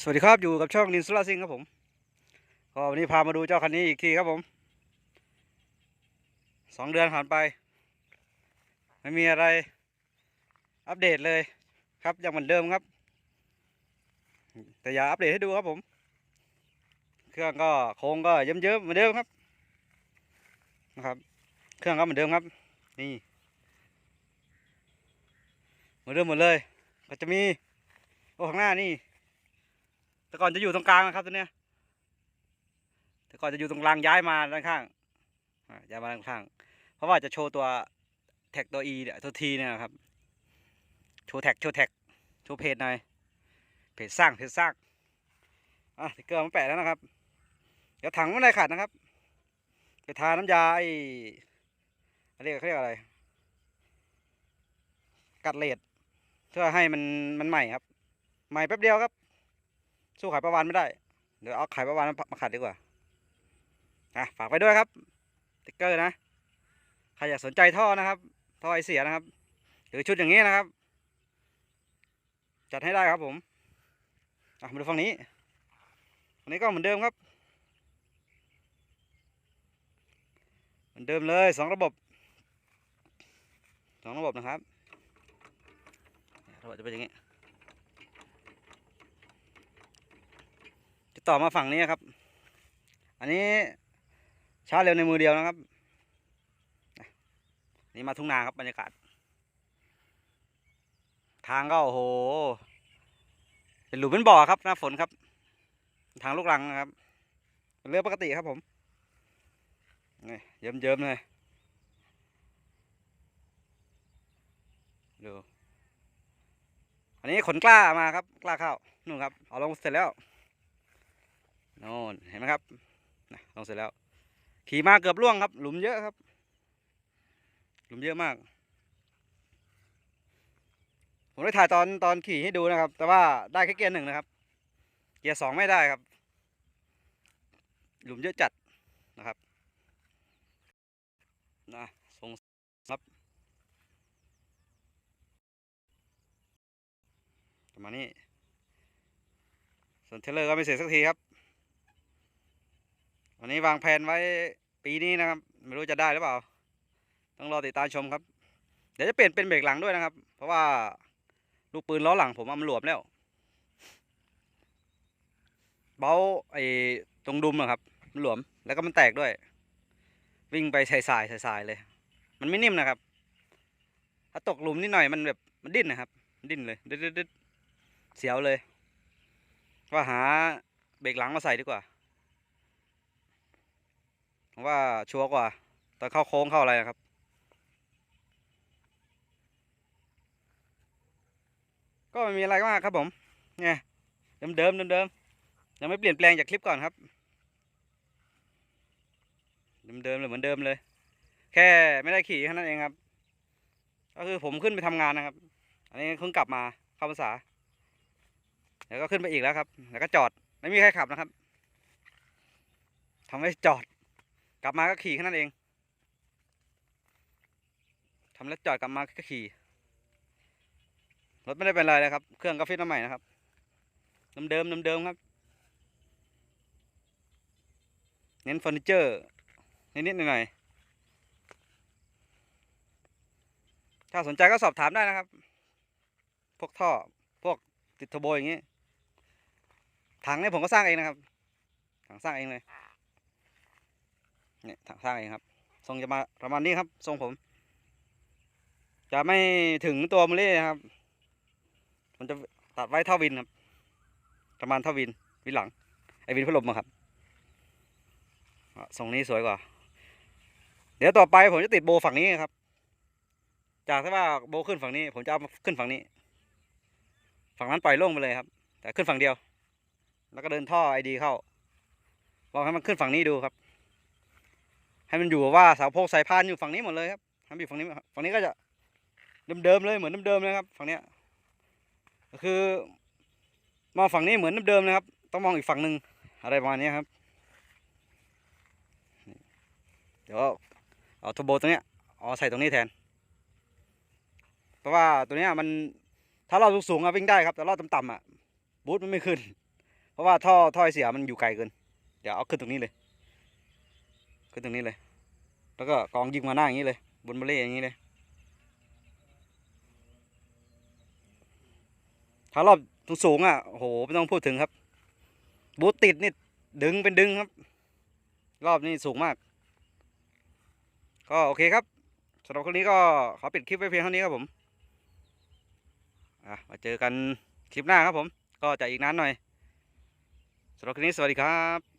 สวัสดีครับอยู่กับช่องนินสุลาซิงครับผมก็วันนี้พามาดูเจ้าคันนี้อีกทีครับผมสองเดือนผ่านไป ไม่มีอะไรอัปเดตเลยครับยังเหมือนเดิมครับ แต่อย่าอัปเดตให้ดูครับผม เครื่องก็โครงก็เยิ้มๆเหมือนเดิมครับนะครับ เครื่องก็เหมือนเดิมครับ นี่เหมือนเดิมหมดเลย ก็จะมีโอ้ข้างหน้านี่ แต่ก่อนจะอยู่ตรงกลางนะครับตัวเนี้ยแต่ก่อนจะอยู่ตรงกลางย้ายมาด้านข้างย้ายมาด้านข้าง เพราะว่าจะโชว์ตัวแท็กตัว E เนี่ยตัว T เนี่ยนะครับ โชว์แท็กโชว์แท็กโชว์เพจหน่อยเพจสร้างเพจสร้างอะสติ๊กเกอมาแปะแล้วนะครับ เดี๋ยวถังไม่ได้ขาดนะครับ ไปทาน้ำยาไอ้อะไรยกเขาเรียกอะไร กัดเลดเพื่อให้มันมันใหม่ครับ ใหม่แป๊บเดียวครับ สู้ขายประวานไม่ได้ เดี๋ยวเอาขายประวานมาขัดดีกว่าอะฝากไปด้วยครับติ๊กเกอร์นะใครอยากสนใจท่อนะครับ ท่อไอเสียนะครับ หรือชุดอย่างนี้นะครับ จัดให้ได้ครับผมอะมาดูฝั่งนี้ฝั่งนี้ก็เหมือนเดิมครับ เหมือนเดิมเลยสองระบบสองระบบนะครับระบบจะเป็นอย่างนี้ จะ ต่อมาฝั่งนี้ครับ อันนี้ชาร์จเร็วในมือเดียวนะครับ นี่มาทุ่งนาครับบรรยากาศ ทางก็โอ้โห เป็นหลุมเป็นบ่อครับหน้าฝนครับ ทางลูกรังนะครับเป็นเรื่องปกติครับผมนี่เยิ้มเยิ้มๆเลยดูอันนี้ขนกล้ามาครับ กล้าข้าวนู่นครับ เอาลงเสร็จแล้ว โน่นเห็นไหมครับนะลงเสร็จแล้ว ขี่มาเกือบล่วงครับ หลุมเยอะครับ หลุมเยอะมาก ผมได้ถ่ายตอนตอนขี่ให้ดูนะครับ แต่ว่าได้แค่เกียร์หนึ่งนะครับ เกียร์สองไม่ได้ครับ หลุมเยอะจัดนะครับนะทรงครับประมาณนี้ส่วนเทเลอร์ก็ไม่เสร็จสักทีครับันนี้วางแผนไว้ปีนี้นะครับ ไม่รู้จะได้หรือเปล่า ต้องรอติดตามชมครับ เดี๋ยวจะเปลี่ยนเป็นเบรกหลังด้วยนะครับ เพราะว่าลูกปืนล้อหลังผมมันหลวมแล้ว เบ้าไอ้ตรงดุมอะครับมันหลวมแล้วก็มันแตกด้วย วิ่งไปสายสายสายสายเลย มันไม่นิ่มนะครับ ถ้าตกหลุมนิดหน่อยมันแบบมันดิ้นนะครับมันดิ้นเลยดึดดดดดเสียวเลย ว่าหาเบรกหลังมาใส่ดีกว่า ว่าชัวร์กว่าตอนเข้าโค้งเข้าอะไรนะครับ ก็ไม่มีอะไรมากครับผมเนี่ยเดิมเดิมเดิมเดิมยังไม่เปลี่ยนแปลงจากคลิปก่อนครับ เดิมเดิมเลยเหมือนเดิมเลย แค่ไม่ได้ขี่แค่นั้นเองครับ ก็คือผมขึ้นไปทำงานนะครับ อันนี้เพิ่งกลับมาเข้าภาษาเดี๋ยวก็ขึ้นไปอีกแล้วครับ แล้วก็จอด ไม่มีใครขับนะครับทำให้จอด กลับมาก็ขี่แค่นั้นเองทำแล้วจอดกลับมาก็ขี่ รถไม่ได้เป็นไรเลยครับ เครื่องก็ฟิตมาใหม่นะครับเดิมๆเดิมๆครับ เน้นเฟอร์นิเจอร์นิดๆหน่อยๆถ้าสนใจก็สอบถามได้นะครับ พวกท่อ พวกติดทอร์โบอย่างนี้ ถังนี่ผมก็สร้างเองนะครับ ถังสร้างเองเลย เนี่ยถังสร้างเองครับ ทรงจะมาประมาณนี้ครับ ทรงผม จะไม่ถึงตัวมูเล่นะครับ มันจะตัดไว้เท่าวินครับ ประมาณเท่าวิน วินหลัง ไอวินพัดลมอะครับทรงนี้สวยกว่า เดี๋ยวต่อไปผมจะติดโบฝั่งนี้ครับ จากที่ว่าโบขึ้นฝั่งนี้ ผมจะเอามาขึ้นฝั่งนี้ ฝั่งนั้นปล่อยโล่งไปเลยครับ แต่ขึ้นฝั่งเดียว แล้วก็เดินท่อไอดีเข้าลองให้มันขึ้นฝั่งนี้ดูครับ ให้มันอยู่ว่าเสาโพกสายพานอยู่ฝั่งนี้หมดเลยครับให้มันอยู่ฝั่งนี้ฝั่งนี้ก็จะเดิมๆเลยเหมือนเดิมๆเลยครับ ฝั่งเนี้ยก็คือมองฝั่งนี้เหมือนเดิมๆนะครับ ต้องมองอีกฝั่งหนึ่งอะไรประมาณนี้ครับ เดี๋ยวเอาทบโบตรงเนี้ยเอาใส่ตรงนี้แทน เพราะว่าตัวเนี้ยมันถ้าเราสูงๆอะวิ่งได้ครับ แต่เราต่ำๆอะบูทมันไม่ขึ้น เพราะว่าท่อท่อไอเสียมันอยู่ไกลเกิน เดี๋ยวเอาขึ้นตรงนี้เลย ขึ้นตรงนี้เลย แล้วก็กองยิงมาหน้าอย่างนี้เลย บนเบลเล่อย่างนี้เลยถ้ารอบสูงๆอะโอ้โหไม่ต้องพูดถึงครับ บูทติดนี่ดึงเป็นดึงครับ รอบนี้สูงมาก ก็โอเคครับสำหรับคลิปนี้ก็ขอปิดคลิปไว้เพียงเท่านี้ครับผมอะมาเจอกันคลิปหน้าครับผม ก็จะอีกนานหน่อยสำหรับคลิปนี้สวัสดีครับ